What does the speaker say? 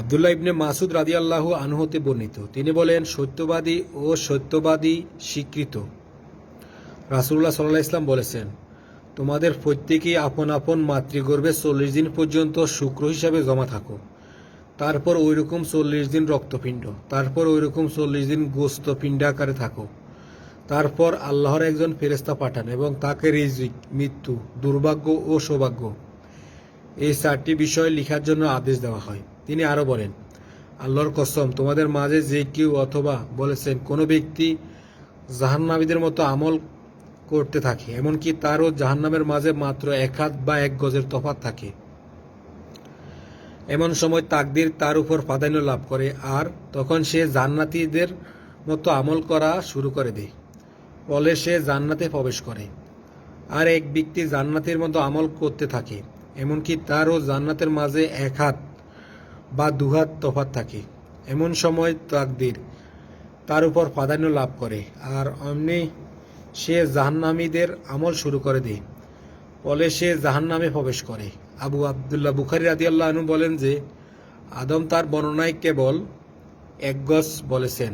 আবদুল্লাহ ইবনে মাসুদ রাদিয়াল্লাহু আনহু হতে বর্ণিত। তিনি বলেন, সত্যবাদী ও সত্যবাদী স্বীকৃত। রাসূলুল্লাহ সাল্লাহ ইসলাম বলেছেন, তোমাদের প্রত্যেকেই আপন আপন মাতৃগর্ভে চল্লিশ দিন পর্যন্ত শুক্র হিসাবে জমা থাকো। তারপর ওই রকম চল্লিশ দিন রক্তপিণ্ড, তারপর ওইরকম চল্লিশ দিন গোস্ত আকারে থাকো। তারপর আল্লাহর একজন ফেরেস্তা পাঠান এবং তাকে রিজিক, মৃত্যু, দুর্ভাগ্য ও সৌভাগ্য এই চারটি বিষয় লিখার জন্য আদেশ দেওয়া হয়। তিনি আরও বলেন, আল্লাহর কসম, তোমাদের মাঝে যে কেউ অথবা বলেছেন কোনো ব্যক্তি জাহান্নামীদের মতো আমল করতে থাকে, এমনকি তারও জাহান্নামের মাঝে মাত্র এক হাত বা এক গজের তফাত থাকে। এমন সময় তাকদির তার উপর প্রাধান্য লাভ করে আর তখন সে জান্নাতীদের মতো আমল করা শুরু করে দেয়। ফলে সে জান্নাতে প্রবেশ করে। আর এক ব্যক্তি জান্নাতের মতো আমল করতে থাকে, এমনকি তারও জান্নাতের মাঝে এক হাত বা দুহাত তফাত থাকে। এমন সময় তাকদির তার উপর প্রাধান্য লাভ করে আর অমনি সে জাহান্নামীদের আমল শুরু করে দেয়। ফলে সে জাহান্নামে প্রবেশ করে। আবু আবদুল্লাহ বুখারি রাজি আনহু বলেন যে, আদম তার বর্ণনায় কেবল এক গজ বলেছেন।